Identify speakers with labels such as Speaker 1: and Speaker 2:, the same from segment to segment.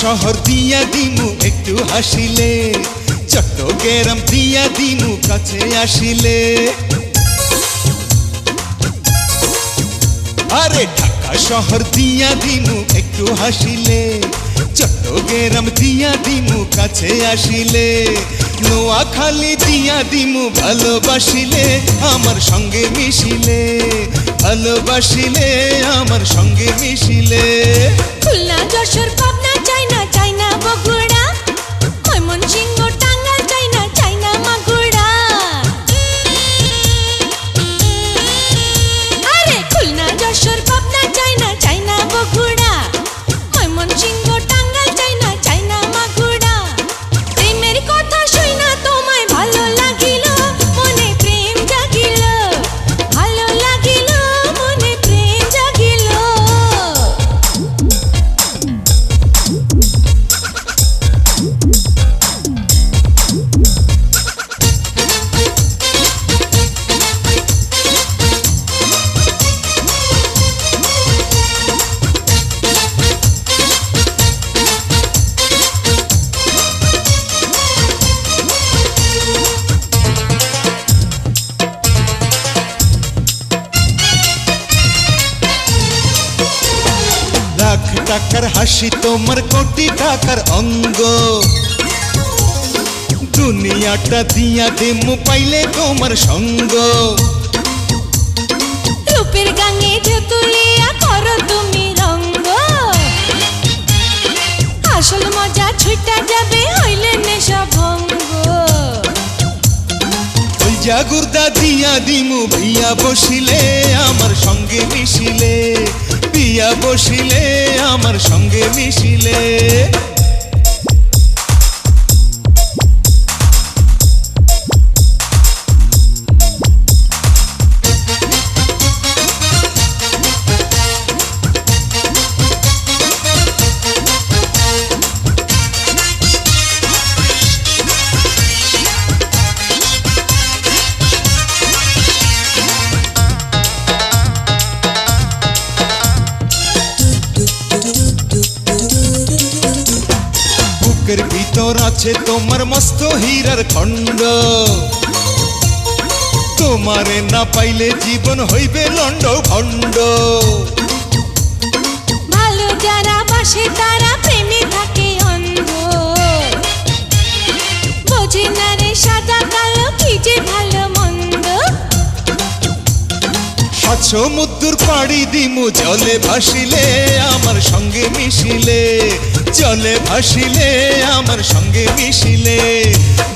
Speaker 1: শহর দিয়া দিমু, একটু হাসিলে। চট্টগ্রাম দিয়া দিমু, কাছে আসিলে। আরে ঢাকা শহর দিয়া দিমু, একটু হাসিলে। চট্টগ্রাম দিয়া দিমু, কাছে আসিলে। নোয়াখালী দিয়া দিমু, ভালোবাসিলে, আমার সঙ্গে মিশিলে। ভালোবাসিলে, আমার সঙ্গে মিশিলে।
Speaker 2: খুলনা যশোর
Speaker 1: টাকার হাসি তোমার কোটি টাকার অঙ্গ। দুনিয়াটা দিয়া দেমু পাইলে তোমার সঙ্গ।
Speaker 2: রূপের গাঙে ঝুতুলিয়া করো তুমি রঙ্গ। আসল মজা ছুটা যাবে হইলে নেশা ভঙ্গ।
Speaker 1: জাগুরদা দিয়া দিমু ভিয়া বসিলে আমার সঙ্গে মিশিলে বিয়া বসিলে। আমার সঙ্গে মিশিলে। বুকের ভিতর আছে তোমার মস্ত হীরার খণ্ড। তোমারে না পাইলে জীবন হইবে লন্ড ভণ্ড
Speaker 2: ভালো যারা বাসে তারা
Speaker 1: সমুদ্র পাড়ি দিমু, জলে ভাসিলে আমার সঙ্গে মিশিলে, জলে ভাসিলে আমার সঙ্গে মিশিলে,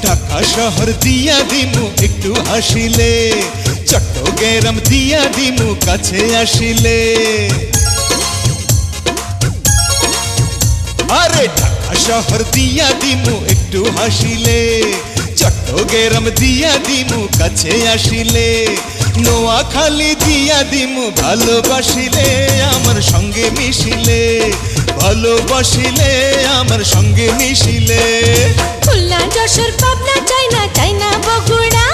Speaker 1: ঢাকা শহর দিয়া দিমু, একটু হাসিলে, চট্টগ্রাম দিয়া দিমু, কাছে আসিলে। আরে ঢাকা শহর দিয়া দিমু, একটু হাসিলে, চট্টগ্রাম দিয়া দিমু, কাছে আসিলে নোয়া দিয়া দিমু, ভালোবাসিলে আমার সঙ্গে মিশিলে, ভালোবাসিলে আমার সঙ্গে মিশিলে।
Speaker 2: খুলনা যশোর পাবনা চাই না বগুড়া।